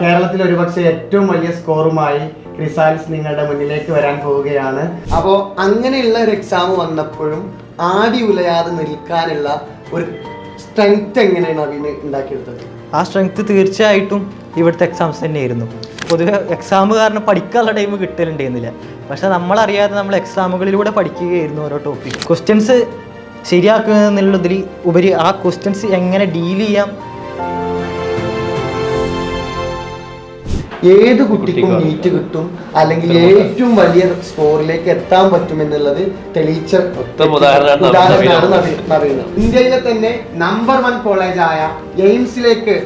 കേരളത്തിൽ ഒരുപക്ഷെ ഏറ്റവും വലിയ സ്കോറുമായി റിസൾട്ട്സ് നിങ്ങളുടെ മുന്നിലേക്ക് വരാൻ പോവുകയാണ്. അപ്പോൾ അങ്ങനെയുള്ള ഒരു എക്സാം വന്നപ്പോഴും ആടി ഉലയാതെ നിൽക്കാനുള്ള ഒരു സ്ട്രെങ്ത് എങ്ങനെയാണ് അവിന് ഉണ്ടാക്കിയെടുത്തത്? ആ സ്ട്രെങ്ത് തീർച്ചയായിട്ടും ഇവിടുത്തെ എക്സാംസ് തന്നെയായിരുന്നു. പൊതുവെ എക്സാം കാരണം പഠിക്കാനുള്ള ടൈം കിട്ടലുണ്ടായിരുന്നില്ല. പക്ഷെ നമ്മളറിയാതെ നമ്മൾ എക്സാമുകളിലൂടെ പഠിക്കുകയായിരുന്നു ഓരോ ടോപ്പിക് ക്വസ്റ്റ്യൻസ് ശരിയാക്കുക എന്നുള്ളതിൽ ഉപരി ആ ക്വസ്റ്റ്യൻസ് എങ്ങനെ ഡീൽ ചെയ്യാം ഏത് കുട്ടിക്കും നീറ്റ് കിട്ടും? അല്ലെങ്കിൽ ഏറ്റവും വലിയ സ്കോറിലേക്ക് എത്താൻ പറ്റും എന്നുള്ളത് തെളിയിച്ച ഉദാഹരണമാണ് ഇന്ത്യയിലെ തന്നെ നമ്പർ വൺ കോളേജായ എയിംസിലേക്ക്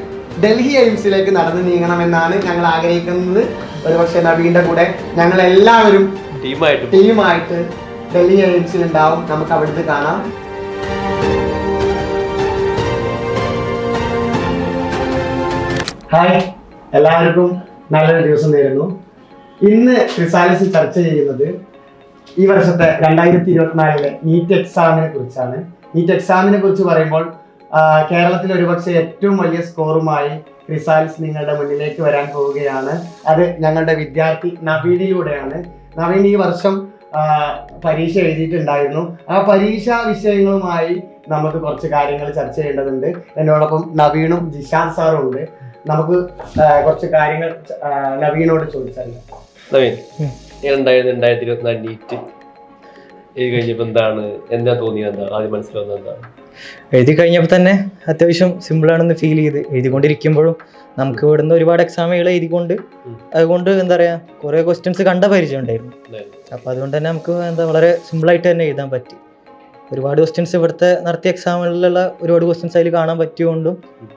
ഡൽഹി എയിംസിലേക്ക് നടന്നു നീങ്ങണമെന്നാണ് ഞങ്ങൾ ആഗ്രഹിക്കുന്നത്. ഒരുപക്ഷെ നവീന്റെ കൂടെ ഞങ്ങൾ എല്ലാവരും ടീമായിട്ട് ടീമായിട്ട് ഡൽഹി എയിംസിൽ ഉണ്ടാവും നമുക്ക് അവിടുത്തെ കാണാം. ഹായ് എല്ലാവർക്കും നല്ലൊരു ദിവസം നേരുന്നു. ഇന്ന് ക്രിസാലിസ് ചർച്ച ചെയ്യുന്നത് ഈ വർഷത്തെ രണ്ടായിരത്തി ഇരുപത്തിനാലിലെ നീറ്റ് എക്സാമിനെ കുറിച്ചാണ്. നീറ്റ് എക്സാമിനെ കുറിച്ച് പറയുമ്പോൾ കേരളത്തിൽ ഒരുപക്ഷെ ഏറ്റവും വലിയ സ്കോറുമായി ക്രിസാലിസ് നിങ്ങളുടെ മുന്നിലേക്ക് വരാൻ പോവുകയാണ്. അത് ഞങ്ങളുടെ വിദ്യാർത്ഥി നവീനിലൂടെയാണ് നവീൻ ഈ വർഷം പരീക്ഷ എഴുതിയിട്ടുണ്ടായിരുന്നു. ആ പരീക്ഷാ വിഷയങ്ങളുമായി നമുക്ക് കുറച്ച് കാര്യങ്ങൾ ചർച്ച ചെയ്യേണ്ടതുണ്ട്. എന്നോടൊപ്പം നവീനും ജിഷാൻ സാറും ഉണ്ട്. നമുക്ക് കുറച്ച് കാര്യങ്ങൾ നവീനോട് ചോദിച്ചറിയാം നവീൻ ഉം. ഉണ്ടായിരുന്നു രണ്ടായിരത്തി ഇരുപത്തിനാല് നീറ്റ് എഴുതി കഴിഞ്ഞപ്പോൾ എന്താണ്? എന്താ തോന്നിയത്? ആദ്യം എന്താണ് എഴുതി കഴിഞ്ഞപ്പോൾ തന്നെ അത്യാവശ്യം സിമ്പിൾ ആണെന്ന് ഫീൽ ചെയ്ത്. എഴുതിക്കൊണ്ടിരിക്കുമ്പോഴും നമുക്ക് ഇവിടെ നിന്ന് ഒരുപാട് എക്സാമുകൾ എഴുതിക്കൊണ്ട് അതുകൊണ്ട് എന്താ പറയുക കുറേ ക്വസ്റ്റ്യൻസ് കണ്ട പരിചയം ഉണ്ടായിരുന്നു. ഉണ്ടായിരുന്നു. അപ്പോൾ അതുകൊണ്ട് തന്നെ നമുക്ക് എന്താ വളരെ സിമ്പിൾ ആയിട്ട് തന്നെ എഴുതാൻ പറ്റി. ഒരുപാട് ക്വസ്റ്റ്യൻസ് ഇവിടുത്തെ നടത്തിയ എക്സാമിലുള്ള ഒരുപാട് ക്വസ്റ്റ്യൻസ് അതിൽ കാണാൻ പറ്റിയതുകൊണ്ടും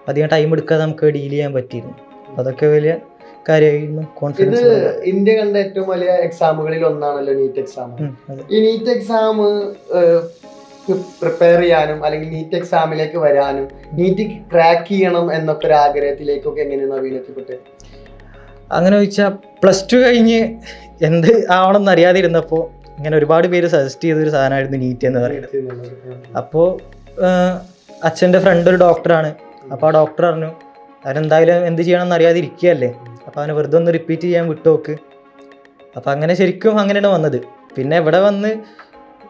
അധികം ടൈം എടുക്കാതെ നമുക്ക് ഡീൽ ചെയ്യാൻ പറ്റിയിരുന്നു. അതൊക്കെ വലിയ കാര്യമായിരുന്നു. കോൺഫിഡൻസ് ഇന്ത്യ കണ്ട ഏറ്റവും വലിയ എക്സാമുകളിൽ ഒന്നാണല്ലോ നീറ്റ് എക്സാം ഈ നീറ്റ് എക്സാം പ്രിപ്പയർ ചെയ്യാനും അല്ലെങ്കിൽ നീറ്റ് എക്സാമിലേക്ക് വരാനും നീറ്റ് ക്രാക്ക് ചെയ്യണം എന്നൊക്കെ ഒരു ആഗ്രഹത്തിലേക്കൊക്കെ എങ്ങനെയാണ് നവീൻ എത്തിപ്പെട്ടത്? അങ്ങനെ ചോദിച്ചാൽ പ്ലസ് ടു കഴിഞ്ഞ് എന്ത് ആവണം അറിയാതിരുന്നപ്പോൾ ഇങ്ങനെ ഒരുപാട് പേര് സജസ്റ്റ് ചെയ്തൊരു സാധനമായിരുന്നു നീറ്റ് എന്ന് പറയുന്നത്. അപ്പോൾ അച്ഛന്റെ ഫ്രണ്ട് ഒരു ഡോക്ടറാണ് അപ്പോൾ ആ ഡോക്ടർ പറഞ്ഞു അവരെന്തായാലും എന്ത് ചെയ്യണമെന്ന് അറിയാതെ ഇരിക്കുകയല്ലേ അപ്പോൾ അവന് വെറുതെ ഒന്ന് റിപ്പീറ്റ് ചെയ്യാൻ വിട്ടുനോക്ക്. അപ്പോൾ അങ്ങനെ ശരിക്കും അങ്ങനെയാണ് വന്നത്. പിന്നെ ഇവിടെ വന്ന്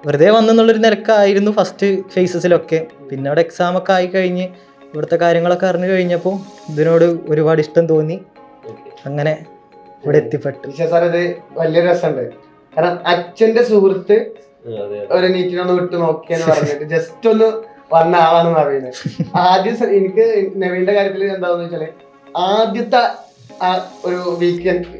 വെറുതെ വന്നെന്നുള്ളൊരു നിരക്കായിരുന്നു ഫസ്റ്റ് ഫേസസിലൊക്കെ പിന്നെ അവിടെ എക്സാമൊക്കെ ആയി കഴിഞ്ഞ് ഇവിടുത്തെ കാര്യങ്ങളൊക്കെ അറിഞ്ഞു കഴിഞ്ഞപ്പോൾ ഇതിനോട് ഒരുപാട് ഇഷ്ടം തോന്നി. അങ്ങനെ ഇവിടെ എത്തിപ്പെട്ടു. വലിയ രസമുണ്ട്. കാരണം അച്ഛന്റെ സുഹൃത്ത്. ഒരു നീറ്റിനൊന്ന് വിട്ടു നോക്കിയെന്ന് പറഞ്ഞിട്ട് ജസ്റ്റ് ഒന്ന് വന്ന ആളാണെന്ന് പറയുന്നത്. ആദ്യം എനിക്ക് നവീന്റെ കാര്യത്തിൽ എന്താന്ന് വെച്ചാൽ ആദ്യത്തെ ആ ഒരു വീക്കെൻഡ്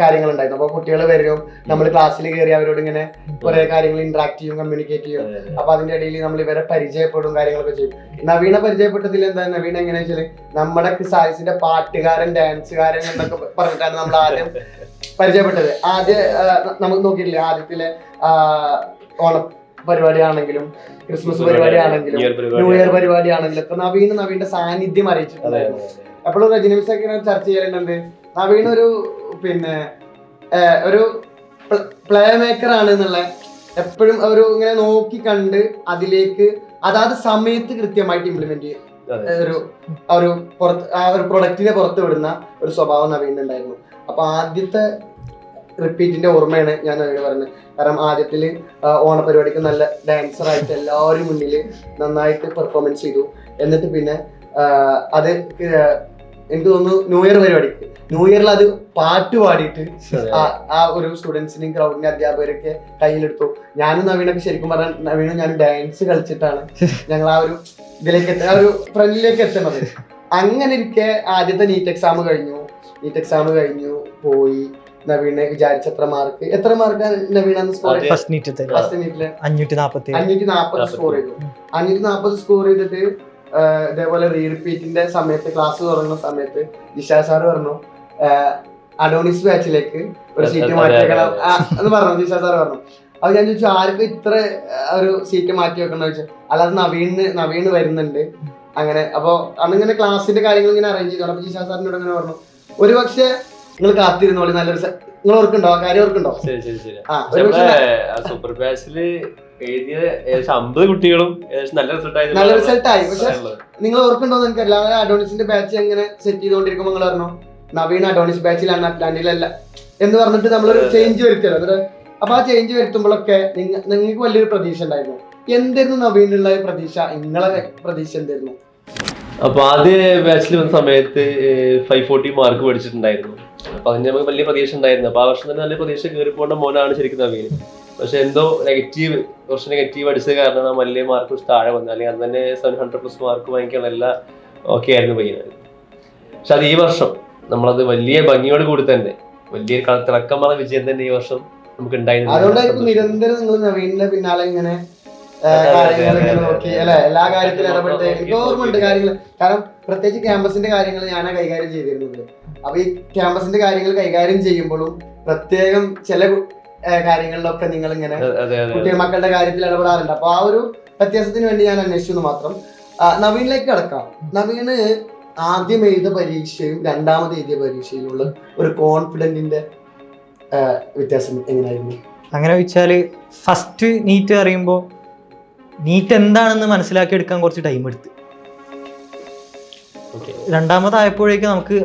കാര്യങ്ങൾ ഉണ്ടായിരുന്നു അപ്പൊ കുട്ടികൾ വരും നമ്മൾ ക്ലാസ്സിൽ കയറി അവരോട് ഇങ്ങനെ കുറെ കാര്യങ്ങൾ ഇന്ററാക്ട് ചെയ്യും കമ്മ്യൂണിക്കേറ്റ് ചെയ്യും. അപ്പൊ അതിന്റെ ഇടയിൽ നമ്മൾ ഇവരെ പരിചയപ്പെടും കാര്യങ്ങളൊക്കെ ചെയ്യും. നവീനെ പരിചയപ്പെട്ടതിൽ എന്താ? നവീൻ എങ്ങനെയാ വെച്ചാൽ നമ്മുടെ സായിസിന്റെ പാട്ടുകാരൻ ഡാൻസുകാരൻ എന്നൊക്കെ പറഞ്ഞിട്ടാണ് നമ്മൾ ആദ്യം പരിചയപ്പെട്ടത്. ആദ്യ നമ്മൾ നമുക്ക് നോക്കിയില്ലേ ആദ്യത്തിലെ ഓണ ഓണ പരിപാടിയാണെങ്കിലും ക്രിസ്മസ് പരിപാടി ആണെങ്കിലും പരിപാടി. ന്യൂ ഇയർ പരിപാടിയാണെങ്കിലും ഒക്കെ നവീന് നവീന്റെ സാന്നിധ്യം അറിയിച്ചിട്ടുണ്ടായിരുന്നു അതെ, അതെ. എപ്പോഴും രജനി ഒക്കെ ചർച്ച ചെയ്യലുണ്ട് നവീൻ ഒരു പിന്നെ ഒരു പ്ലേ മേക്കർ ആണ് എന്നുള്ള എപ്പോഴും ഒരു ഇങ്ങനെ നോക്കി കണ്ട് അതിലേക്ക് അതാത് സമയത്ത് കൃത്യമായിട്ട് ഇംപ്ലിമെന്റ് ചെയ്യും ഒരു ഒരു പുറത്ത് ആ ഒരു പ്രൊഡക്റ്റിനെ പുറത്ത് വിടുന്ന ഒരു സ്വഭാവം നവീനുണ്ടായിരുന്നു അപ്പൊ ആദ്യത്തെ റിപ്പീറ്റിന്റെ ഓർമ്മയാണ് ഞാൻ അവരോട് പറഞ്ഞത് കാരണം ആദ്യത്തിൽ ഓണപരിപാടിക്ക് നല്ല ഡാൻസർ ആയിട്ട് എല്ലാവരും മുന്നിൽ നന്നായിട്ട് പെർഫോമൻസ് ചെയ്തു. എന്നിട്ട് പിന്നെ അത് എനിക്ക് തോന്നുന്നു ന്യൂ ഇയർ പരിപാടിക്ക്. ന്യൂ ഇയറിൽ അത് പാട്ട് പാടിയിട്ട് ആ ആ ഒരു സ്റ്റുഡൻസിനെയും ക്രൗഡിനെ അധ്യാപകരൊക്കെ കയ്യിലെടുത്തു. ഞാനും നവീനൊക്കെ ശരിക്കും പറഞ്ഞാൽ നവീനും ഞാൻ ഡാൻസ് കളിച്ചിട്ടാണ് ഞങ്ങൾ ആ ഒരു ഇതിലേക്ക് എത്തുക ആ ഒരു ഫ്രണ്ടിലേക്ക് എത്തുന്നത് അങ്ങനെ ഇരിക്കെ ആദ്യത്തെ നീറ്റ് എക്സാം കഴിഞ്ഞു. നീറ്റ് എക്സാം കഴിഞ്ഞു. പോയി നവീന് വിചാരിച്ച എത്ര മാർക്ക് എത്ര മാർക്ക് നവീനാണ് സ്കോർ ഫസ്റ്റ് നീറ്റ് ഫസ്റ്റ് നീറ്റിൽ അഞ്ഞൂറ്റി നാപ്പത് അഞ്ഞൂറ്റി നാപ്പത് സ്കോർ ചെയ്തു. അഞ്ഞൂറ്റി നാപ്പത് സ്കോർ ചെയ്തിട്ട് ഇതേപോലെ റീ റിപ്പീറ്റിന്റെ സമയത്ത് ക്ലാസ് തുടങ്ങുന്ന സമയത്ത് ജിഷാ സാർ പറഞ്ഞു അഡോണിസ് ബാച്ചിലേക്ക് ഒരു സീറ്റ് മാറ്റിയേക്കണം അതെ, അതെ. എന്ന് പറഞ്ഞു ജിഷാ സാർ പറഞ്ഞു. അപ്പൊ ഞാൻ ചോദിച്ചു ആർക്കും ഇത്ര ഒരു സീറ്റ് മാറ്റി വെക്കണം? ചോദിച്ചു. അല്ലാതെ നവീന് നവീന് വരുന്നുണ്ട്. അങ്ങനെ അപ്പൊ അന്നിങ്ങനെ ക്ലാസ്സിന്റെ കാര്യങ്ങൾ ഇങ്ങനെ അറേഞ്ച് ചെയ്തു. അപ്പൊ ജിഷാ സാറിനോട് അങ്ങനെ പറഞ്ഞു. ഒരു പക്ഷേ നിങ്ങൾ കാത്തിരുന്നോളി നല്ലൊരു നിങ്ങൾ ഓർക്കുണ്ടോ ആ കാര്യം ഓർക്കുണ്ടോ ശരി ശരി ശരി. സൂപ്പർ ബാച്ചിൽ എഴുതിയ ഏകദേശം അമ്പത് കുട്ടികളും ഏകദേശം നല്ല റിസൾട്ട് ആയി നല്ല റിസൾട്ട് ആയി. പക്ഷെ നിങ്ങൾ ഓർക്കുണ്ടോ എനിക്ക് എല്ലാവരും അഡോണിസിന്റെ ബാച്ച് എങ്ങനെ സെറ്റ് ചെയ്തുകൊണ്ടിരിക്കുമ്പോൾ നിങ്ങൾ പറഞ്ഞു നവീൻ അഡോണിസ് ബാച്ചിലാണ് അറ്റ്ലാന്റിലല്ല. എന്ന് പറഞ്ഞിട്ട് നമ്മളൊരു ചേഞ്ച് വരുത്തിയല്ലോ. എന്നിട്ട് അപ്പൊ ആ ചേഞ്ച് വരുത്തുമ്പോഴൊക്കെ നിങ്ങ- നിങ്ങൾക്ക് വലിയൊരു പ്രതീക്ഷ ഉണ്ടായിരുന്നു. എന്തായിരുന്നു നവീനുള്ള പ്രതീക്ഷ? നിങ്ങളെ പ്രതീക്ഷ എന്തായിരുന്നു? അപ്പൊ ആദ്യ ബാച്ചിൽ വന്ന സമയത്ത് ഫൈവ് ഫോർട്ടി മാർക്ക് മേടിച്ചിട്ടുണ്ടായിരുന്നു അപ്പൊ അതിന് നമുക്ക് വലിയ പ്രതീക്ഷ ഉണ്ടായിരുന്നു. അപ്പൊ ആ വർഷം തന്നെ നല്ല പ്രതീക്ഷ കയറി പോകേണ്ട മോനാണ് ശരിക്കും നവീൻ. പക്ഷെ എന്തോ നെഗറ്റീവ് കുറച്ച് നെഗറ്റീവ് അടിച്ചത് കാരണം ആ വലിയ മാർക്ക് കുറച്ച് താഴെ വന്നു. അല്ലെങ്കിൽ അന്ന് തന്നെ സെവൻ ഹൺഡ്രഡ് പ്ലസ് മാർക്ക് വാങ്ങിക്കാനുള്ള എല്ലാ ഓക്കെ ആയിരുന്നു പയ്യനായിരുന്നു പക്ഷെ അത് ഈ വർഷം നമ്മളത് വലിയ ഭംഗിയോട് കൂടി തന്നെ വലിയ തിളക്കമുള്ള വിജയം തന്നെ ഈ വർഷം നമുക്ക് ഉണ്ടായിരുന്നു അതുകൊണ്ടായിരിക്കും നിരന്തരം നിങ്ങൾ നവീനിന്റെ പിന്നാലെ ഇങ്ങനെ നോക്കി അല്ലെ? എല്ലാ കാര്യത്തിലും ഇടപെട്ട്. എനിക്ക് ഓർമ്മയുണ്ട് കാര്യങ്ങൾ കാരണം പ്രത്യേകിച്ച് ക്യാമ്പസിന്റെ കാര്യങ്ങൾ ഞാനാ കൈകാര്യം ചെയ്തിരുന്നത്. അപ്പൊ ഈ ക്യാമ്പസിന്റെ കാര്യങ്ങൾ കൈകാര്യം ചെയ്യുമ്പോഴും പ്രത്യേകം ചില കാര്യങ്ങളിലൊക്കെ നിങ്ങൾ ഇങ്ങനെ അതെ അതെ അതെ കുട്ടികൾ മക്കളുടെ കാര്യത്തിൽ ഇടപെടാറുണ്ട്. അപ്പൊ ആ ഒരു വ്യത്യാസത്തിന് വേണ്ടി ഞാൻ അന്വേഷിച്ചു മാത്രം. നവീനിലേക്ക് കിടക്കാം. നവീന് ആദ്യം എഴുത പരീക്ഷയും രണ്ടാമത് എഴുതിയ പരീക്ഷയിലുള്ള ഒരു കോൺഫിഡന്റിന്റെ വ്യത്യാസം എങ്ങനെയായിരുന്നു? അങ്ങനെ വെച്ചാൽ ഫസ്റ്റ് നീറ്റ് അറിയുമ്പോൾ നീറ്റ് എന്താണെന്ന് മനസ്സിലാക്കി എടുക്കാൻ കുറച്ച് ടൈം എടുത്ത്. രണ്ടാമതായപ്പോഴേക്ക് നമുക്ക്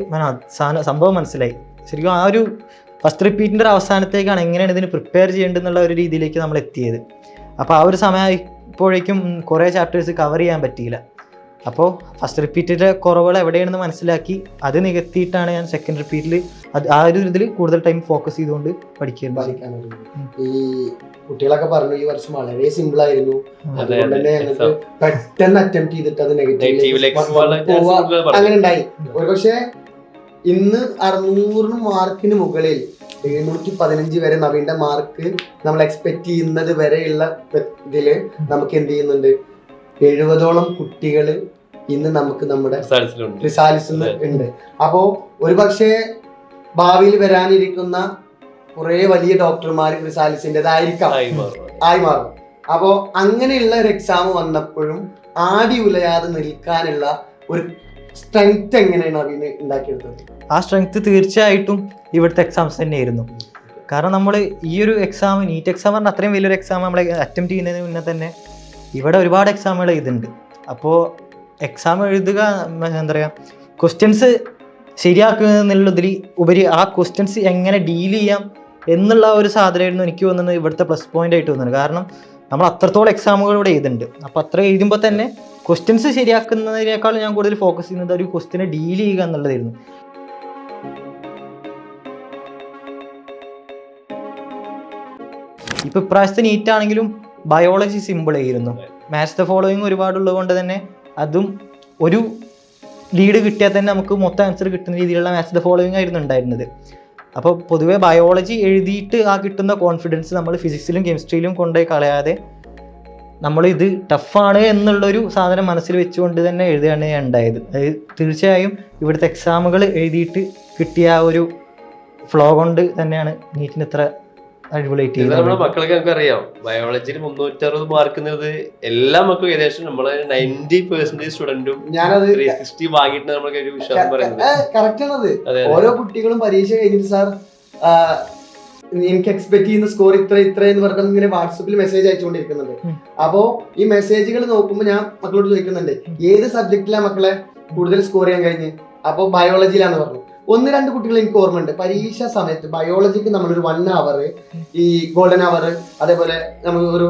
സാധനം സംഭവം മനസ്സിലായി. ശരിക്കും ആ ഒരു ഫസ്റ്റ് റിപ്പീറ്റിന്റെ ഒരു അവസാനത്തേക്കാണ് എങ്ങനെയാണ് ഇതിന് പ്രിപ്പയർ ചെയ്യേണ്ടതെന്നുള്ള ഒരു രീതിയിലേക്ക് നമ്മൾ എത്തിയത്. അപ്പോൾ ആ ഒരു സമയമായപ്പോഴേക്കും കുറേ ചാപ്റ്റേഴ്സ് കവർ ചെയ്യാൻ പറ്റിയില്ല. അപ്പോൾ ഫസ്റ്റ് റിപ്പീറ്റിന്റെ കുറവുകൾ എവിടെയാണെന്ന് മനസ്സിലാക്കി അത് നികത്തിയിട്ടാണ് ഞാൻ സെക്കൻഡ് റിപ്പീറ്റിൽ അത് ആ ഒരു ഇതിൽ കൂടുതൽ ടൈം ഫോക്കസ് ചെയ്തുകൊണ്ട് പഠിക്കുന്നത് ഈ കുട്ടികളൊക്കെ പറഞ്ഞു ഈ വർഷം വളരെ സിമ്പിൾ ആയിരുന്നു. അതെ അതുകൊണ്ട് തന്നെ ഞങ്ങൾക്ക് പെട്ടെന്ന് അറ്റംപ്റ്റ് ചെയ്തിട്ട് അത് നെഗറ്റീവിലേക്ക് അങ്ങനെ ഉണ്ടായി. ഒരുപക്ഷെ ഇന്ന് അറുന്നൂറിന് മാർക്കിന് മുകളിൽ എഴുന്നൂറ്റി പതിനഞ്ച് വരെ നവീന്റെ മാർക്ക് നമ്മൾ എക്സ്പെക്ട് ചെയ്യുന്നത് വരെയുള്ള ഇതിൽ നമുക്ക് എന്ത് ചെയ്യുന്നുണ്ട്? എഴുപതോളം കുട്ടികൾ ഇന്ന് നമുക്ക് നമ്മുടെ ഉണ്ട്. അപ്പോ ഒരുപക്ഷെ ഭാവിയിൽ വരാനിരിക്കുന്ന കുറെ വലിയ ഡോക്ടർമാർ ക്രിസാലിസിന്റെതായിരിക്കാം. ആയി മാറും. ആയി മാറും. അപ്പോ അങ്ങനെയുള്ള ഒരു എക്സാം വന്നപ്പോഴും ആടി ഉലയാതെ നിൽക്കാനുള്ള ഒരു സ്ട്രെങ്ത് എങ്ങനെയാണ് അതിന് ഉണ്ടാക്കിയെടുത്തത്? ആ സ്ട്രെങ്ത് തീർച്ചയായിട്ടും ഇവിടുത്തെ എക്സാംസ് തന്നെയായിരുന്നു. കാരണം നമ്മൾ ഈ ഒരു എക്സാം നീറ്റ് എക്സാം പറഞ്ഞാൽ അത്രയും വലിയൊരു എക്സാം നമ്മൾ അറ്റംപ്റ്റ് ചെയ്യുന്നതിന് മുന്നേ തന്നെ ഇവിടെ ഒരുപാട് എക്സാമുകൾ ഇതുണ്ട്. അപ്പോൾ എക്സാം എഴുതുക എന്താ പറയുക ക്വസ്റ്റ്യൻസ് ശരിയാക്കുക എന്നുള്ളതിൽ ഉപരി ആ ക്വസ്റ്റ്യൻസ് എങ്ങനെ ഡീൽ ചെയ്യാം എന്നുള്ള ഒരു സാധനമായിരുന്നു എനിക്ക് തോന്നുന്നത് ഇവിടുത്തെ പ്ലസ് പോയിന്റ് ആയിട്ട് തോന്നുന്നത്. കാരണം നമ്മൾ അത്രത്തോളം എക്സാമുകൾ ഇവിടെ എഴുതുന്നുണ്ട്. അപ്പോൾ അത്ര എഴുതുമ്പോൾ തന്നെ ക്വസ്റ്റ്യൻസ് ശരിയാക്കുന്നതിനേക്കാൾ ഞാൻ കൂടുതൽ ഫോക്കസ് ചെയ്യുന്നത് ഒരു ക്വസ്റ്റ്യനെ ഡീൽ ചെയ്യുക എന്നുള്ളതായിരുന്നു. ഇപ്പൊ ഇപ്രാവശ്യത്തെ നീറ്റ് ആണെങ്കിലും ബയോളജി സിമ്പിൾ ആയിരുന്നു. മാത്സ് ദ ഫോളോയിങ് ഒരുപാടുള്ളത് കൊണ്ട് തന്നെ അതും ഒരു ലീഡ് കിട്ടിയാൽ തന്നെ നമുക്ക് മൊത്തം ആൻസർ കിട്ടുന്ന രീതിയിലുള്ള മാത്സിന്റെ ദ ഫോളോയിങ് ആയിരുന്നു ഉണ്ടായിരുന്നത്. അപ്പോൾ പൊതുവേ ബയോളജി എഴുതിയിട്ട് ആ കിട്ടുന്ന കോൺഫിഡൻസ് നമ്മൾ ഫിസിക്സിലും കെമിസ്ട്രിയിലും കൊണ്ടുപോയി കളയാതെ നമ്മൾ ഇത് ടഫാണ് എന്നുള്ളൊരു സാധനം മനസ്സിൽ വെച്ചുകൊണ്ട് തന്നെ എഴുതുകയാണ് ഉണ്ടായത്. അതായത് തീർച്ചയായും ഇവിടുത്തെ എക്സാമുകൾ എഴുതിയിട്ട് കിട്ടിയ ആ ഒരു ഫ്ലോ കൊണ്ട് തന്നെയാണ് നീറ്റിന് ഇത്ര അടിപൊളിയായിട്ട് നമ്മുടെ മക്കൾക്ക് നമുക്ക് അറിയാം. ബയോളജിയിൽ മുന്നൂറ്റി അറുപത് മാർക്ക് എല്ലാ മക്കളും ഏകദേശം നമ്മളെ നയന്റി പെർസെന്റേജ് സ്റ്റുഡന്റും ഞാനത് ത്രീ സിക്സ്റ്റി വാങ്ങിയിട്ട് നമുക്ക് ഒരു വിശ്വാസം പറയുന്നത്. കറക്റ്റ് ആണത്. ഓരോ കുട്ടികളും പരീക്ഷ കഴിഞ്ഞിട്ട് സാർ എനിക്ക് എക്സ്പെക്ട് ചെയ്യുന്ന സ്കോർ ഇത്ര ഇത്ര എന്ന് പറഞ്ഞാൽ ഇങ്ങനെ വാട്സപ്പിൽ മെസ്സേജ് അയച്ചുകൊണ്ടിരിക്കുന്നുണ്ട്. അപ്പോ ഈ മെസ്സേജുകൾ നോക്കുമ്പോൾ ഞാൻ മക്കളോട് ചോദിക്കുന്നുണ്ട് ഏത് സബ്ജക്റ്റിലാണ് മക്കളെ കൂടുതൽ സ്കോർ ചെയ്യാൻ കഴിഞ്ഞ്? അപ്പോൾ ബയോളജിയിലാന്ന് പറഞ്ഞു. ഒന്ന് രണ്ട് കുട്ടികൾ എനിക്ക് ഓർമ്മയുണ്ട്. പരീക്ഷ സമയത്ത് ബയോളജിക്ക് നമ്മളൊരു വൺ അവർ ഈ ഗോൾഡൻ അവർ അതേപോലെ നമുക്ക് ഒരു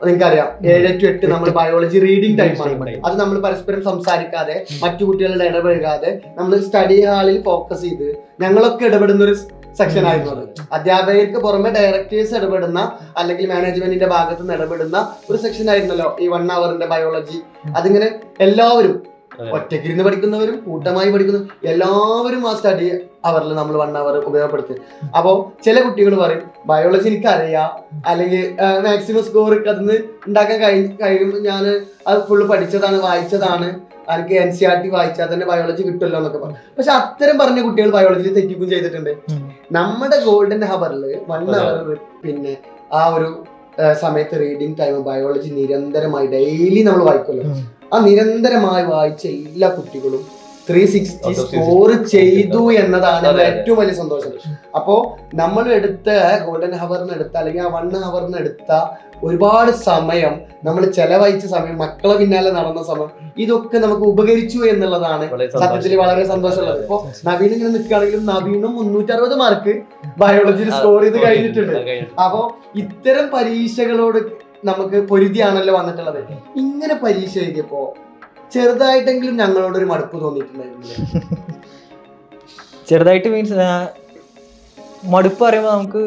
നിങ്ങൾക്കറിയാം ഏഴ് ടു എട്ട് നമ്മൾ ബയോളജി റീഡിംഗ് ടൈമാണ് അത് നമ്മൾ പരസ്പരം സംസാരിക്കാതെ മറ്റു കുട്ടികളുടെ ഇടപഴകാതെ നമ്മൾ സ്റ്റഡി ഹാളിൽ ഫോക്കസ് ചെയ്ത് ഞങ്ങളൊക്കെ ഇടപെടുന്ന ഒരു സെക്ഷൻ ആയിരുന്നു അത്. അധ്യാപകർക്ക് പുറമെ ഡയറക്ടേഴ്സ് ഇടപെടുന്ന അല്ലെങ്കിൽ മാനേജ്മെന്റിന്റെ ഭാഗത്ത് നിന്ന് ഇടപെടുന്ന ഒരു സെക്ഷൻ ആയിരുന്നല്ലോ ഈ വൺ അവറിന്റെ ബയോളജി അതിങ്ങനെ എല്ലാവരും അതെ. ഒറ്റയ്ക്കിരുന്ന് പഠിക്കുന്നവരും കൂട്ടമായി പഠിക്കുന്ന എല്ലാവരും ആ സ്റ്റഡി അവറിൽ നമ്മൾ വൺ അവർ ഉപയോഗപ്പെടുത്തി. അപ്പോൾ ചില കുട്ടികൾ പറയും ബയോളജി എനിക്ക് അറിയാം അല്ലെങ്കിൽ മാക്സിമം സ്കോർ അതിന് ഉണ്ടാക്കാൻ കഴി കഴിയുമ്പോൾ ഞാൻ അത് ഫുള്ള് പഠിച്ചതാണ് വായിച്ചതാണ്. എനിക്ക് എൻ സി ആർ ടി വായിച്ചാൽ തന്നെ ബയോളജി കിട്ടുമല്ലോ എന്നൊക്കെ പറഞ്ഞു പക്ഷെ അത്തരം പറഞ്ഞ കുട്ടികൾ ബയോളജിയിൽ തെറ്റിക്കും ചെയ്തിട്ടുണ്ട്. നമ്മുടെ ഗോൾഡൻ ഹവറിൽ വൺ. അവർ പിന്നെ ആ ഒരു സമയത്ത് റീഡിങ് ടൈം ബയോളജി നിരന്തരമായി ഡെയിലി നമ്മൾ വായിക്കുമല്ലോ. ആ നിരന്തരമായി വായിച്ച എല്ലാ കുട്ടികളും ത്രീ സിക്സ്റ്റി സ്കോർ ചെയ്തു എന്നതാണ്. ഏറ്റവും വലിയ സന്തോഷം. അപ്പോ നമ്മൾ എടുത്ത ഗോൾഡൻ ഹവറിന് എടുത്ത അല്ലെങ്കിൽ ആ വൺ ഹവറിന് എടുത്ത ഒരുപാട് സമയം നമ്മൾ ചെലവഴിച്ച സമയം മക്കളെ പിന്നാലെ നടന്ന സമയം ഇതൊക്കെ നമുക്ക് ഉപകരിച്ചു എന്നുള്ളതാണ് സത്യത്തിൽ വളരെ സന്തോഷമുള്ളത്. ഇപ്പൊ നവീൻ ഇങ്ങനെ നിൽക്കുകയാണെങ്കിലും നവീനും മുന്നൂറ്റി അറുപത് മാർക്ക് ബയോളജിയിൽ സ്കോർ ചെയ്ത് കഴിഞ്ഞിട്ടുണ്ട്. അപ്പോ ഇത്തരം പരീക്ഷകളോട് നമുക്ക് പൊരുതിയാണല്ലോ വന്നിട്ടുള്ളത്. ഇങ്ങനെ പരീക്ഷ എഴുതിയപ്പോ ചെറുതായിട്ടെങ്കിലും ഞങ്ങളോട് ഒരു മടുപ്പ് തോന്നിയിട്ടുണ്ടായിരുന്നു ചെറുതായിട്ട് മീൻസ് മടുപ്പ് പറയുമ്പോൾ നമുക്ക്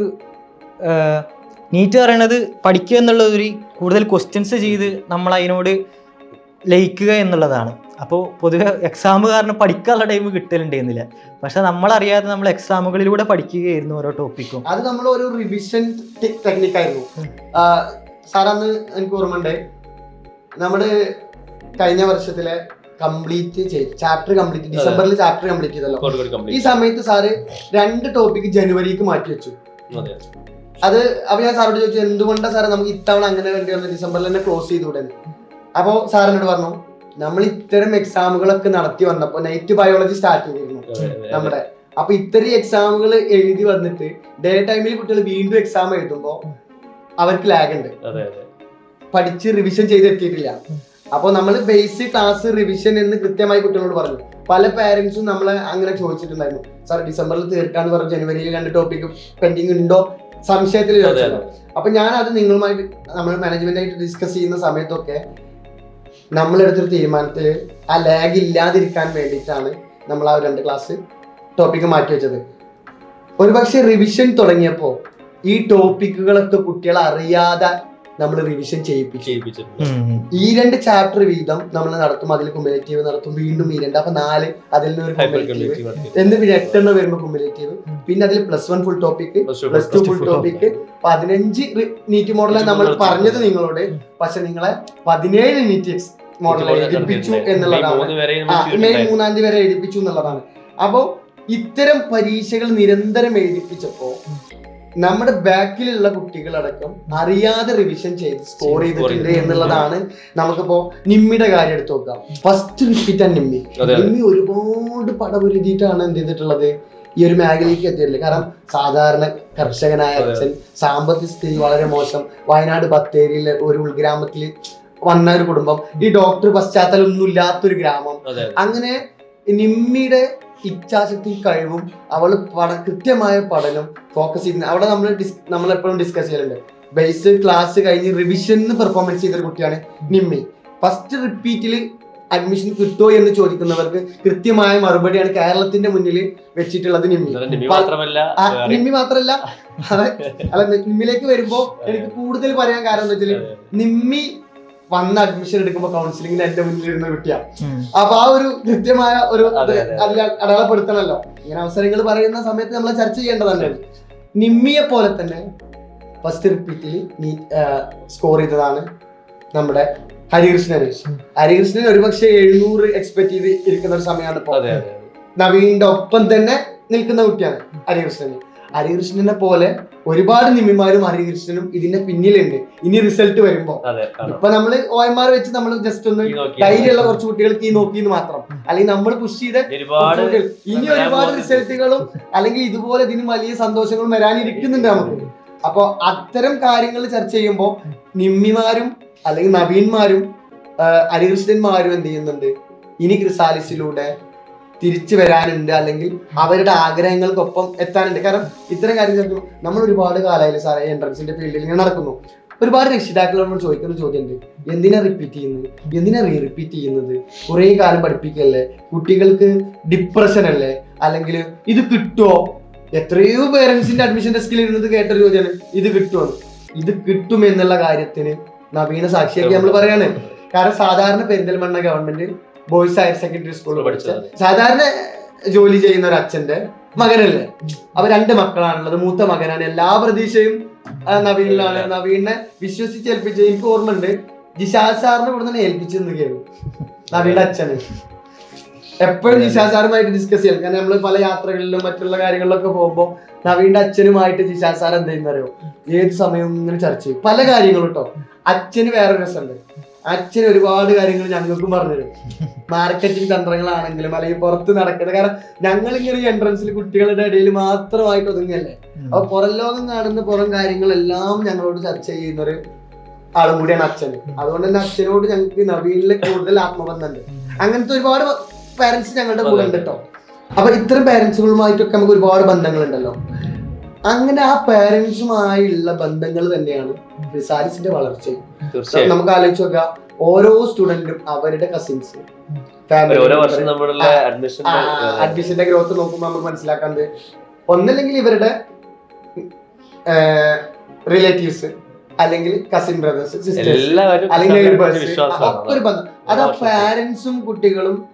നീറ്റ് പറയണത് പഠിക്കുക എന്നുള്ള ഒരു കൂടുതൽ ക്വസ്റ്റ്യൻസ് ചെയ്ത് നമ്മൾ അതിനോട് ലയിക്കുക എന്നുള്ളതാണ്. അപ്പോൾ പൊതുവെ എക്സാം കാരണം പഠിക്കാനുള്ള ടൈം കിട്ടലുണ്ടായിരുന്നില്ല. പക്ഷെ നമ്മളറിയാതെ നമ്മൾ എക്സാമുകളിലൂടെ പഠിക്കുകയായിരുന്നു ഓരോ ടോപ്പിക്കും അത് നമ്മൾ ഒരു റിവിഷൻ ടെക്നിക് അന്ന് എനിക്ക് ഓർമ്മയുണ്ട്. നമ്മൾ കഴിഞ്ഞ വർഷത്തിലെ കംപ്ലീറ്റ് ചെയ്തു ചാപ്റ്റർ കംപ്ലീറ്റ് ഡിസംബറിൽ ചാപ്റ്റർ കംപ്ലീറ്റ് ചെയ്തല്ലോ. ഈ സമയത്ത് സാറ് രണ്ട് ടോപ്പിക് ജനുവരിക്ക് മാറ്റി വെച്ചു. അതെ. അപ്പൊ ഞാൻ സാറോട് ചോദിച്ചു എന്തുകൊണ്ടാണ് സാറേ നമുക്ക് ഇത്തവണ അങ്ങനെ വേണ്ടി വന്നത് ഡിസംബറിൽ തന്നെ ക്ലോസ് ചെയ്തുകൂടെ അപ്പോ സാറിനോട് പറഞ്ഞു നമ്മൾ ഇത്തരം എക്സാമുകളൊക്കെ നടത്തി വന്നപ്പോ നൈറ്റ് ബയോളജി സ്റ്റാർട്ട് ചെയ്തിരുന്നു. നമ്മുടെ. അപ്പൊ ഇത്തരം എക്സാമുകൾ എഴുതി വന്നിട്ട് ഡേ ടൈമിൽ കുട്ടികൾ വീണ്ടും എക്സാം എഴുതുമ്പോ അവർക്ക് ലാഗ് ഉണ്ട്. പഠിച്ച് റിവിഷൻ ചെയ്തെത്തിയിട്ടില്ല. അപ്പോൾ നമ്മൾ ബേസിക് ക്ലാസ് റിവിഷൻ എന്ന് കൃത്യമായി കുട്ടികളോട് പറഞ്ഞു. പല പാരന്റ്സും നമ്മളെ അങ്ങനെ ചോദിച്ചിട്ടുണ്ടായിരുന്നു. സാർ ഡിസംബറിൽ തീർക്കാന്ന് പറഞ്ഞു ജനുവരിയിൽ രണ്ട് ടോപ്പിക് പെൻഡിങ് ഉണ്ടോ? സംശയത്തിൽ അപ്പൊ ഞാൻ അത്. നിങ്ങളുമായിട്ട് നമ്മൾ മാനേജ്മെന്റ് ആയിട്ട് ഡിസ്കസ് ചെയ്യുന്ന സമയത്തൊക്കെ നമ്മളെടുത്തൊരു തീരുമാനത്തിൽ ആ ലാഗ് ഇല്ലാതിരിക്കാൻ വേണ്ടിയിട്ടാണ് നമ്മൾ ആ രണ്ട് ക്ലാസ് ടോപ്പിക് മാറ്റി വെച്ചത്. ഒരുപക്ഷെ റിവിഷൻ തുടങ്ങിയപ്പോൾ ഈ ടോപ്പിക്കുകളൊക്കെ കുട്ടികൾ അറിയാതെ നമ്മൾ റിവിഷൻ ചെയ്യിപ്പിച്ചു. ചെയ്യിപ്പിച്ചിട്ടുണ്ട്. ഈ രണ്ട് ചാപ്റ്റർ വീതം നമ്മൾ നടത്തും അതിൽ കുമ്പലേറ്റീവ് നടത്തും വീണ്ടും ഈ രണ്ട്. അപ്പൊ നാല് അതിൽ നിന്ന് ഒരു കുമ്പലേറ്റീവ് എന്ന് പിന്നെ എട്ടെണ്ണം വരുമ്പോൾ കുമ്പലേറ്റീവ് പിന്നെ അതിൽ plus one full topic plus two full two topic പതിനഞ്ച് നീറ്റ് മോഡലാണ് നമ്മൾ പറഞ്ഞത് നിങ്ങളോട്. പക്ഷെ നിങ്ങളെ പതിനേഴ് നീറ്റ് മോഡൽ എഴുതിപ്പിച്ചു എന്നുള്ളതാണ്. മൂന്ന് വരെ നമ്മൾ മെയ് മൂന്നാം തീയതി വരെ എഴുതിപ്പിച്ചു എന്നുള്ളതാണ്. അപ്പോ ഇത്തരം പരീക്ഷകൾ നിരന്തരം എഴുതിപ്പിച്ചപ്പോ നമ്മുടെ ബാക്കിലുള്ള കുട്ടികളടക്കം അറിയാതെ റിവിഷൻ ചെയ്ത് സ്കോർ ചെയ്തിട്ടുണ്ട്. എന്നുള്ളതാണ് നമുക്കിപ്പോ നിമ്മിയുടെ കാര്യം എടുത്തു നോക്കാം. ഫസ്റ്റ് റിപ്പീറ്റ് ആണ് നിമ്മി. നിമ്മി ഒരുപാട് പടപുരുതിയിട്ടാണ് എന്ത് ചെയ്തിട്ടുള്ളത്? ഈ ഒരു മേഖലയ്ക്ക് എത്തിയിട്ടില്ല കാരണം സാധാരണ കർഷകനായ. അച്ഛൻ സാമ്പത്തിക സ്ഥിതി വളരെ മോശം. വയനാട് ബത്തേരിയിലെ ഒരു ഉൾഗ്രാമത്തിൽ വന്ന ഒരു കുടുംബം. ഈ ഡോക്ടർ പശ്ചാത്തലം ഒന്നും ഇല്ലാത്തൊരു ഗ്രാമം. അങ്ങനെ നിമ്മിയുടെ ഇച്ഛാശക്തി കഴിവും അവൾ പഠ കൃത്യമായ പഠനം ഫോക്കസ് ചെയ്യുന്ന അവിടെ നമ്മൾ നമ്മൾ എപ്പോഴും ഡിസ്കസ് ചെയ്യലുണ്ട്. ബേസ് ക്ലാസ് കഴിഞ്ഞ് റിവിഷനിൽ പെർഫോമൻസ് ചെയ്തൊരു കുട്ടിയാണ് നിമ്മി. ഫസ്റ്റ് റിപ്പീറ്റിൽ അഡ്മിഷൻ കിട്ടുമോ എന്ന് ചോദിക്കുന്നവർക്ക് കൃത്യമായ മറുപടിയാണ് കേരളത്തിന്റെ മുന്നിൽ വെച്ചിട്ടുള്ളത് നിമ്മി. നിമ്മി മാത്രമല്ല അല്ല നിമ്മിലേക്ക് വരുമ്പോ എനിക്ക് കൂടുതൽ പറയാൻ കാരണം എന്താ വെച്ചാൽ നിമ്മി വന്ന് അഡ്മിഷൻ എടുക്കുമ്പോൾ കൗൺസിലിംഗിന് എന്റെ മുന്നിൽ ഇരുന്ന കുട്ടിയാണ് അപ്പൊ ആ ഒരു കൃത്യമായ ഒരു അതെ, അതെ. അതിൽ അടയാളപ്പെടുത്തണല്ലോ ഇങ്ങനെ അവസരങ്ങൾ പറയുന്ന സമയത്ത് നമ്മൾ ചർച്ച ചെയ്യേണ്ടതല്ലേ? നിമ്മിയെ പോലെ തന്നെ ഫസ്റ്റ് റിപ്പീറ്റിൽ നീ സ്കോർ ചെയ്തതാണ് നമ്മുടെ ഹരികൃഷ്ണൻ ഹരികൃഷ്ണൻ ഒരുപക്ഷെ എഴുന്നൂറ് എക്സ്പെക്ട് ചെയ്ത് ഇരിക്കുന്ന ഒരു സമയമാണ്. നവീന്റെ ഒപ്പം തന്നെ നിൽക്കുന്ന കുട്ടിയാണ് ഹരികൃഷ്ണൻ ഹരികൃഷ്ണനെ പോലെ ഒരുപാട് നിമിമാരും ഹരികൃഷ്ണനും ഇതിന്റെ പിന്നിലുണ്ട്. ഇനി റിസൾട്ട് വരുമ്പോ. ഇപ്പൊ എം ആർ വെച്ച് നമ്മൾ ജസ്റ്റ് ഒന്ന് ധൈര്യമുള്ള കുറച്ച് കുട്ടികൾക്ക് ഈ നോക്കിയെന്ന് മാത്രം. അല്ലെങ്കിൽ നമ്മൾ പുഷ് ചെയ്ത. ഇനി ഒരുപാട് റിസൾട്ടുകളും അല്ലെങ്കിൽ ഇതുപോലെ ഇതിന് വലിയ സന്തോഷങ്ങളും വരാനിരിക്കുന്നുണ്ട് നമുക്ക്. അപ്പൊ അത്തരം കാര്യങ്ങൾ ചർച്ച ചെയ്യുമ്പോൾ നിമ്മിമാരും അല്ലെങ്കിൽ നവീന്മാരും ഹരികൃഷ്ണന്മാരും എന്ത് ചെയ്യുന്നുണ്ട്? ഇനി ക്രിസാലിസിലൂടെ തിരിച്ചു വരാനുണ്ട് അല്ലെങ്കിൽ അവരുടെ ആഗ്രഹങ്ങൾക്കൊപ്പം എത്താനുണ്ട്. കാരണം ഇത്തരം കാര്യങ്ങൾ നമ്മൾ ഒരുപാട് കാലമായാലും സാറേ എൻട്രൻസിന്റെ ഫീൽഡിൽ ഇങ്ങനെ നടക്കുന്നു. ഒരുപാട് രക്ഷിതാക്കൾ നമ്മൾ ചോദിക്കുന്ന ചോദ്യമുണ്ട്. എന്തിനാ റിപ്പീറ്റ് ചെയ്യുന്നത്? എന്തിനാ റീ റിപ്പീറ്റ് ചെയ്യുന്നത്? കുറേ കാലം പഠിപ്പിക്കല്ലേ? കുട്ടികൾക്ക് ഡിപ്രഷൻ അല്ലേ? അല്ലെങ്കിൽ ഇത് കിട്ടുമോ എത്രയോ പേരൻസിന്റെ അഡ്മിഷൻ ടെസ്റ്റിൽ ഇരുന്നത് കേട്ടൊരു ചോദ്യമാണ്. ഇത് കിട്ടുമോ ഇത് കിട്ടും എന്നുള്ള കാര്യത്തിന് നവീന സാക്ഷിയാക്കി നമ്മൾ പറയാണ്. കാരണം സാധാരണ Perinthalmanna government boys higher secondary സ്കൂളിൽ പഠിച്ച പഠിച്ചത്. സാധാരണ ജോലി ചെയ്യുന്ന ഒരു അച്ഛന്റെ മകനല്ലേ? അവ രണ്ട് മക്കളാണുള്ളത്. മൂത്ത മകനാണ്. എല്ലാ പ്രതീക്ഷയും നവീനിലാണ്. നവീനെ വിശ്വസിച്ച് ഏൽപ്പിച്ചത് എനിക്ക് ഓർമ്മയുണ്ട്. ജിഷാദ് സാറിനെ ഇവിടെ തന്നെ ഏൽപ്പിച്ചെന്ന് കേൾക്കും നവീന്റെ അച്ഛന്. എപ്പോഴും ജിഷാ സാറുമായിട്ട് ഡിസ്കസ് ചെയ്യണം. കാരണം നമ്മൾ പല യാത്രകളിലും മറ്റുള്ള കാര്യങ്ങളിലൊക്കെ പോകുമ്പോൾ നവീന്റെ അച്ഛനുമായിട്ട് ജിഷാ സാർ എന്തെയ്യുന്നറിയോ ഏത് സമയവും ഇങ്ങനെ ചർച്ച ചെയ്യും. പല കാര്യങ്ങളും കേട്ടോ അച്ഛന് വേറെ രസമുണ്ട്. അച്ഛൻ ഒരുപാട് കാര്യങ്ങൾ ഞങ്ങൾക്കും പറഞ്ഞുതരും. മാർക്കറ്റിംഗ് തന്ത്രങ്ങളാണെങ്കിലും അല്ലെങ്കിൽ പുറത്ത് നടക്കുന്നത് കാരണം ഞങ്ങൾ ഇങ്ങനെ എൻട്രൻസിൽ കുട്ടികളുടെ ഇടയിൽ മാത്രമായിട്ട് ഒതുങ്ങല്ലേ അപ്പൊ പുറം ലോകം കാണുന്ന പുറം കാര്യങ്ങളെല്ലാം ഞങ്ങളോട് ചർച്ച ചെയ്യുന്ന ഒരു ആളും കൂടിയാണ് അച്ഛൻ. അതുകൊണ്ട് തന്നെ അച്ഛനോട് ഞങ്ങൾക്ക് നവീനിലെ കൂടുതൽ ആത്മബന്ധമുണ്ട്. അങ്ങനത്തെ ഒരുപാട് പാരന്റ്സ് ഞങ്ങളുടെ കൂടെ ഉണ്ട് കേട്ടോ അപ്പൊ ഇത്തരം പാരന്റ്സുകളുമായിട്ടൊക്കെ നമുക്ക് ഒരുപാട് ബന്ധങ്ങളുണ്ടല്ലോ. അങ്ങനെ ആ പേരൻസുമായുള്ള ബന്ധങ്ങൾ തന്നെയാണ് റിസാലിസിന്റെ വളർച്ചയും. തീർച്ചയായും. നമുക്ക് ആലോചിച്ച് നോക്കാം ഓരോ സ്റ്റുഡന്റും അവരുടെ കസിൻസ് അഡ്മിഷന്റെ ഗ്രോത്ത് നോക്കുമ്പോൾ നമുക്ക് മനസ്സിലാക്കാണ്ട് ഒന്നല്ലെങ്കിൽ ഇവരുടെ റിലേറ്റീവ്സ് അല്ലെങ്കിൽ കസിൻ ബ്രദേഴ്സ് സിസ്റ്റേഴ്സ് അല്ലെങ്കിൽ ഒരു ബന്ധം അത് ആ പാരന്റ്സും കുട്ടികളും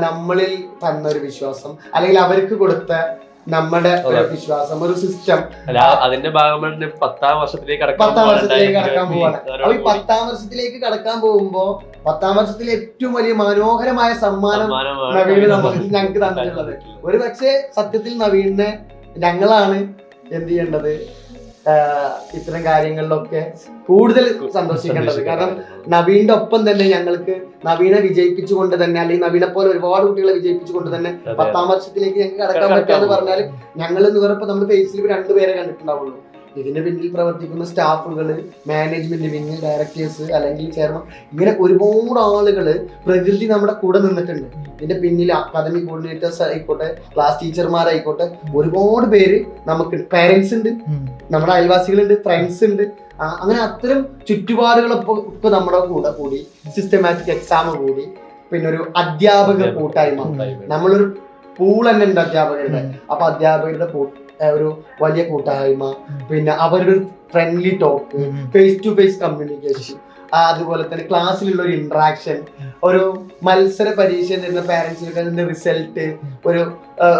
നമ്മളിൽ തന്ന ഒരു വിശ്വാസം. അല്ലെങ്കിൽ അവർക്ക് കൊടുത്ത നമ്മുടെ വിശ്വാസം ഒരു സിസ്റ്റം അതിന്റെ ഭാഗമായിട്ട് പത്താം വർഷത്തിലേക്ക് കടക്കാൻ പത്താം വർഷത്തിലേക്ക് കടക്കാൻ പോവാണ്. അപ്പൊ ഈ പത്താം വർഷത്തിലേക്ക് കടക്കാൻ പോകുമ്പോ പത്താം വർഷത്തിലെ ഏറ്റവും വലിയ മനോഹരമായ സമ്മാനം നവീൻ നവീന് നമുക്ക് ഞങ്ങൾക്ക് തന്നിട്ടുള്ളത്. ഒരു പക്ഷേ സത്യത്തിൽ നവീനെ ഞങ്ങളാണ് എന്ത് ചെയ്യേണ്ടത്? ഇത്തരം കാര്യങ്ങളിലൊക്കെ കൂടുതൽ സന്തോഷിക്കേണ്ടത് കാരണം നവീന്റെ ഒപ്പം തന്നെ ഞങ്ങൾക്ക് നവീനെ വിജയിപ്പിച്ചുകൊണ്ട് തന്നെ അല്ലെങ്കിൽ നവീനെ പോലെ ഒരുപാട് കുട്ടികളെ വിജയിപ്പിച്ചുകൊണ്ട് തന്നെ. പത്താം വർഷത്തിലേക്ക് ഞങ്ങൾക്ക് കടക്കാൻ പറ്റുക പറ്റാന്ന് പോകും. പറഞ്ഞാൽ ഞങ്ങൾ എന്ന് പറയുമ്പോൾ നമ്മൾ ഫേസിൽ രണ്ടുപേരെ കണ്ടിട്ടുണ്ടാവുള്ളൂ ഇതിന്റെ പിന്നിൽ പ്രവർത്തിക്കുന്ന സ്റ്റാഫുകൾ മാനേജ്മെന്റ് വിങ് ഡയറക്ടേഴ്സ് അല്ലെങ്കിൽ ചെയർമാൻ ഇങ്ങനെ ഒരുപാട് ആളുകൾ പ്രകൃതി നമ്മുടെ കൂടെ നിന്നിട്ടുണ്ട്. ഇതിന്റെ പിന്നിൽ അക്കാദമിക് കോർഡിനേറ്റേഴ്സ് ആയിക്കോട്ടെ ക്ലാസ് ടീച്ചർമാരായിക്കോട്ടെ ഒരുപാട് പേര് നമുക്ക് പേരൻസ് ഉണ്ട് നമ്മുടെ അയൽവാസികളുണ്ട് ഫ്രണ്ട്സ് ഉണ്ട്. അങ്ങനെ അത്തരം ചുറ്റുപാടുകളൊക്കെ ഇപ്പൊ നമ്മുടെ കൂടെ കൂടി സിസ്റ്റമാറ്റിക് എക്സാം കൂടി പിന്നെ ഒരു അധ്യാപക കൂട്ടായ്മ. നമ്മളൊരു പൂൾ തന്നെ ഉണ്ട് അധ്യാപകരുടെ. അപ്പൊ അധ്യാപകരുടെ ഒരു വലിയ കൂട്ടായ്മ പിന്നെ അവരുടെ ഒരു friendly talk face to face communication അതുപോലെ തന്നെ ക്ലാസ്സിലുള്ള ഒരു ഇന്ററാക്ഷൻ ഒരു മത്സര പരീക്ഷ പാരന്റ്സിന് അതിന്റെ റിസൾട്ട് ഒരു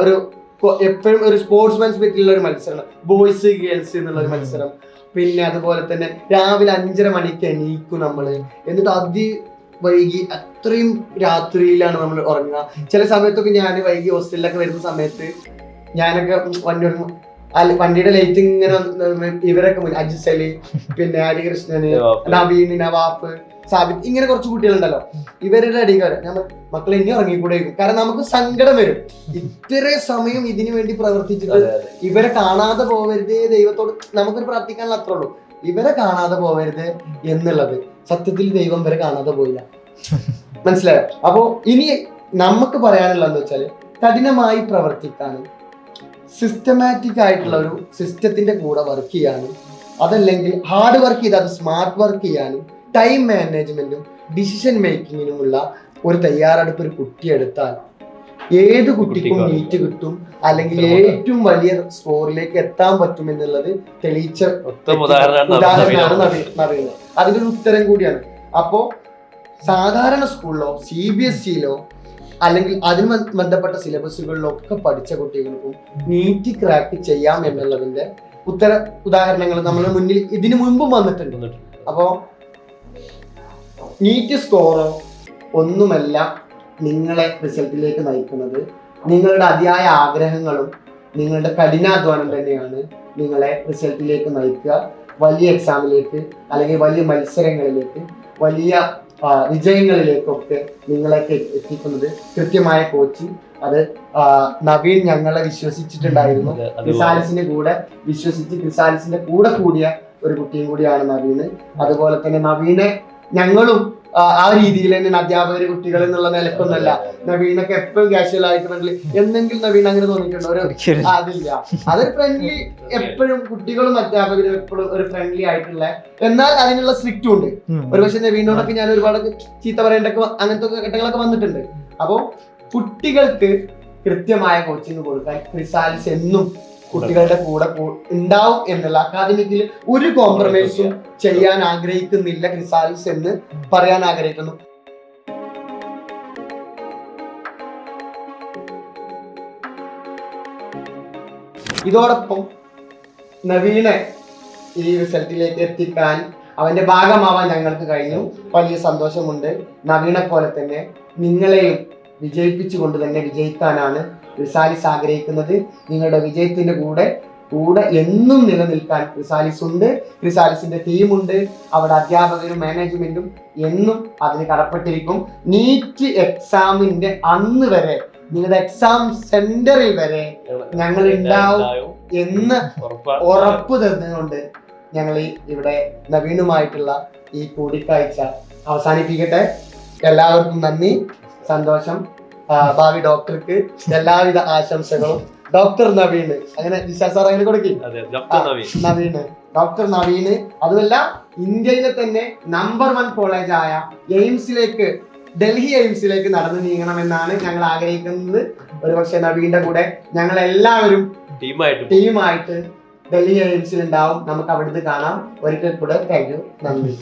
ഒരു എപ്പോഴും ഒരു സ്പോർട്സ്മാൻ സ്പിരിറ്റിലുള്ള ഒരു മത്സരം ബോയ്സ് ഗേൾസ് എന്നുള്ള ഒരു മത്സരം. പിന്നെ അതുപോലെ തന്നെ രാവിലെ അഞ്ചര മണിക്ക് എണീക്കും നമ്മൾ എന്നിട്ട് അതി വൈകി അത്രയും രാത്രിയിലാണ് നമ്മൾ ഉറങ്ങുക. ചില സമയത്തൊക്കെ ഞാൻ വൈകി ഹോസ്റ്റലിലൊക്കെ വരുന്ന സമയത്ത് ഞാനൊക്കെ വണ്ടി വണ്ടിയുടെ ലൈറ്റ് ഇങ്ങനെ ഇവരൊക്കെ അജിത് അലി പിന്നെ ഹരികൃഷ്ണന് നവീൻ നവാഫ് സാബിത് ഇങ്ങനെ കുറച്ച് കുട്ടികളുണ്ടല്ലോ. ഇവരുടെ അടിക്കാര് ഞാൻ മക്കൾ ഇനി ഇറങ്ങിക്കൂടെ ഇരിക്കും. കാരണം നമുക്ക് സങ്കടം വരും. ഇത്ര സമയം ഇതിനു വേണ്ടി പ്രവർത്തിച്ചിട്ട് ഇവരെ കാണാതെ പോവരുത് ദൈവത്തോട് നമുക്കൊരു പ്രാർത്ഥിക്കാനുള്ള അത്രേ ഉള്ളൂ. ഇവരെ കാണാതെ പോവരുത് എന്നുള്ളത് സത്യത്തിൽ ദൈവം ഇവരെ കാണാതെ പോയില്ല. മനസ്സിലായോ? അപ്പോ ഇനി നമുക്ക് പറയാനുള്ളതെന്ന് വെച്ചാൽ കഠിനമായി പ്രവർത്തിക്കാനും സിസ്റ്റമാറ്റിക് ആയിട്ടുള്ള ഒരു സിസ്റ്റത്തിന്റെ കൂടെ വർക്ക് ചെയ്യാനും അതല്ലെങ്കിൽ ഹാർഡ് വർക്ക് ചെയ്ത് അത് സ്മാർട്ട് വർക്ക് ചെയ്യാനും ടൈം മാനേജ്മെന്റും ഡിസിഷൻ മേക്കിങ്ങിനുമുള്ള ഒരു തയ്യാറെടുപ്പ് ഒരു കുട്ടി എടുത്താൽ ഏത് കുട്ടിക്കും നീറ്റ് കിട്ടും അല്ലെങ്കിൽ ഏറ്റവും വലിയ സ്കോറിലേക്ക് എത്താൻ പറ്റും എന്നുള്ളത് തെളിയിച്ച ഉദാഹരണമാണ്. നവീൻ അതിനൊരു ഉത്തരം കൂടിയാണ് അപ്പോ സാധാരണ സ്കൂളിലോ സി ബി എസ് സിയിലോ അല്ലെങ്കിൽ അതിന് ബന്ധപ്പെട്ട സിലബസുകളിലൊക്കെ പഠിച്ച കുട്ടികൾക്കും നീറ്റ് ക്രാക്ക് ചെയ്യാം എന്നുള്ളതിന്റെ ഉത്തര ഉദാഹരണങ്ങൾ നമ്മൾ മുന്നിൽ ഇതിനു മുൻപും വന്നിട്ടുണ്ട്. അപ്പോ നീറ്റ് സ്കോറോ ഒന്നുമല്ല നിങ്ങളെ റിസൾട്ടിലേക്ക് നയിക്കുന്നത്. നിങ്ങളുടെ അതിയായ ആഗ്രഹങ്ങളും നിങ്ങളുടെ കഠിനാധ്വാനം തന്നെയാണ് നിങ്ങളെ റിസൾട്ടിലേക്ക് നയിക്കുക. വലിയ എക്സാമിലേക്ക് അല്ലെങ്കിൽ വലിയ മത്സരങ്ങളിലേക്ക് വലിയ വിജയങ്ങളിലേക്കൊക്കെ നിങ്ങളെയൊക്കെ എത്തിക്കുന്നത് കൃത്യമായ കോച്ചിങ് അത് നവീൻ ഞങ്ങളെ വിശ്വസിച്ചിട്ടുണ്ടായിരുന്നു. ക്രിസാലിസിന്റെ കൂടെ വിശ്വസിച്ച് ക്രിസാലിസിന്റെ കൂടെ കൂടിയ ഒരു കുട്ടിയും കൂടിയാണ് നവീന്. അതുപോലെ തന്നെ നവീനെ ഞങ്ങളും ആ, രീതിയിൽ തന്നെ അധ്യാപകർ കുട്ടികൾ എന്നുള്ള നിലക്കൊന്നല്ല നവീനൊക്കെ എപ്പോഴും കാഷ്വൽ ആയിട്ട് ഫ്രണ്ട്ലി എന്തെങ്കിലും നവീൻ അങ്ങനെ തോന്നിയിട്ടുണ്ടോ? ഒരു അതില്ല. അതൊരു ഫ്രണ്ട്ലി എപ്പോഴും കുട്ടികളും അധ്യാപകരും എപ്പോഴും ഒരു ഫ്രണ്ട്ലി ആയിട്ടുള്ള എന്നാൽ അതിനുള്ള സ്ട്രിക്റ്റും ഉണ്ട്. ഒരുപക്ഷെ നവീനോടൊക്കെ ഞാൻ ഒരുപാട് ചീത്ത പറയേണ്ടൊക്കെ അങ്ങനത്തെ ഘട്ടങ്ങളൊക്കെ വന്നിട്ടുണ്ട്. അപ്പോൾ കുട്ടികൾക്ക് കൃത്യമായ കോച്ചിങ് കൊടുക്കാൻ ക്രിസാലിസ് എന്നും കുട്ടികളുടെ കൂടെ ഉണ്ടാവും എന്നുള്ള അക്കാദമിക്കിൽ ഒരു കോംപ്രമൈസും ചെയ്യാൻ ആഗ്രഹിക്കുന്നില്ല ക്രിസാൽസ് എന്ന് പറയാൻ ആഗ്രഹിക്കുന്നു. ഇതോടൊപ്പം നവീനെ ഈ റിസൾട്ടിലേക്ക് എത്തിക്കാൻ അവന്റെ ഭാഗമാവാൻ ഞങ്ങൾക്ക് കഴിഞ്ഞു. വലിയ സന്തോഷമുണ്ട്. നവീനെ പോലെ തന്നെ നിങ്ങളെയും വിജയിപ്പിച്ചുകൊണ്ട് തന്നെ വിജയിക്കാനാണ് റിസാലിസ് ആഗ്രഹിക്കുന്നത് നിങ്ങളുടെ വിജയത്തിന്റെ കൂടെ കൂടെ എന്നും നിലനിൽക്കാൻ ക്രിസാലിസ് ഉണ്ട്. ക്രിസാലിസിന്റെ ടീമുണ്ട്. അവിടെ അധ്യാപകരും മാനേജ്മെന്റും എന്നും അതിന് കടപ്പെട്ടിരിക്കും. നീറ്റ് എക്സാമിന്റെ അന്ന് വരെ നിങ്ങളുടെ എക്സാം സെന്ററിൽ വരെ ഞങ്ങൾ ഉണ്ടാവും എന്ന് ഉറപ്പ് തന്നുകൊണ്ട് ഞങ്ങൾ ഈ ഇവിടെ നവീനുമായിട്ടുള്ള ഈ കൂടിക്കാഴ്ച അവസാനിപ്പിക്കട്ടെ. എല്ലാവർക്കും നന്ദി. സന്തോഷം. ഭാവി ഡോക്ടർക്ക് എല്ലാവിധ ആശംസകളും. ഡോക്ടർ നവീന് അങ്ങനെ വിശാൽ സാർ അങ്ങനെ കൊടുക്കും? നവീന് ഡോക്ടർ നവീന് അതുമല്ല ഇന്ത്യയിലെ തന്നെ നമ്പർ വൺ കോളേജായ എയിംസിലേക്ക് ഡൽഹി എയിംസിലേക്ക് നടന്നു നീങ്ങണമെന്നാണ് ഞങ്ങൾ ആഗ്രഹിക്കുന്നത്. ഒരുപക്ഷെ നവീന്റെ കൂടെ ഞങ്ങൾ എല്ലാവരും ടീമായിട്ട് ടീമായിട്ട് ഡൽഹി എയിംസിൽ ഉണ്ടാവും നമുക്ക് അവിടുന്ന് കാണാം. ഒരിക്കൽ കൂടെ. Thank you. നന്ദി.